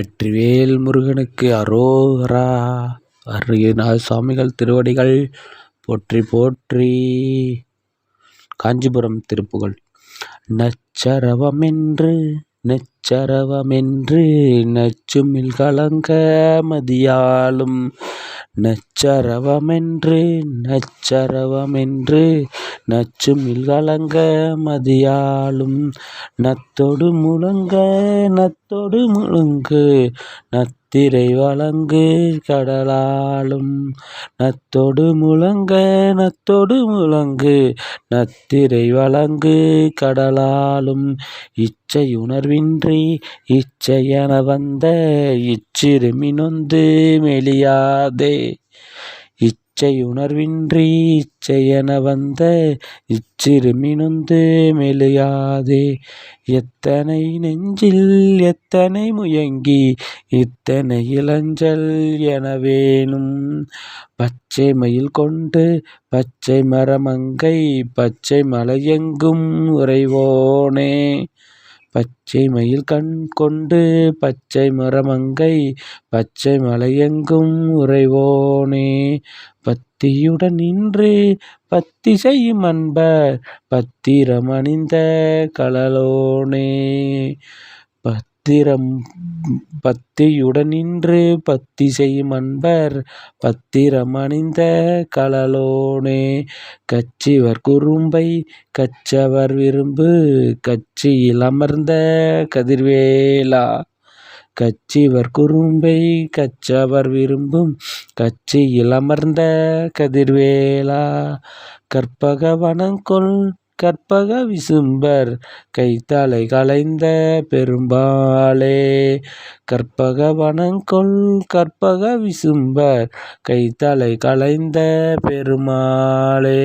வெற்றிவேல் முருகனுக்கு அரோகரா. அருணகிரிநாத சுவாமிகள் திருவடிகள் போற்றி போற்றி. காஞ்சிபுரம் திருப்புகழ். நச்சரவமென்று நச்சரவமென்று நச்சுமில் கலங்க மதியாலும் நச்சரவமென்று நச்சரவமென்று நச்சுமில் கலங்க மதியாலும் நத்தொடு முழங்க நத்தொடு முழங்கு நத்திரை வழங்கு கடலாலும் நத்தொடு முழங்க நத்தொடு முழங்கு நத்திரை வழங்கு கடலாலும் இச்சையுணர்வின்றி இச்சையென வந்த இச்சிறுமி நொந்து மெலியாதே. இச்சையுணர்வின்றி இச்சையென வந்த இச்சிறுமினுந்து மெலியாதே. எத்தனை நெஞ்சில் எத்தனை முயங்கி இத்தனை இளஞ்சல் எனவேனும். பச்சை மயில் கொண்டு பச்சை மரமங்கை பச்சை மலையெங்கும் உறைவோனே. பச்சை மயில் கண் கொண்டு பச்சை மரமங்கை பச்சை மலையெங்கும் உறைவோனே. பத்தியுடன் நின்று பத்தி செய்யும் அன்பர் பத்திரம் அணிந்த பத் பத்திரம் பத்தியுடனின்று பத்தி செய்யும் அன்பர் பத்திரம் அணிந்த கழலோனே கச்சிவர் குறும்பை கச்சவர் விரும்பு கச்சியில் அமர்ந்த கதிர்வேலா. கச்சிவர் குறும்பை கச்சவர் விரும்பும் கச்சியில் அமர்ந்த கதிர்வேலா. கற்பக வனங்கொள் கற்பக விசும்பர் கைத்தலை கலைந்த பெரும்பாலே. கற்பக வனங்கொள் கற்பக விசும்பர் கைத்தலை கலைந்த பெருமாளே.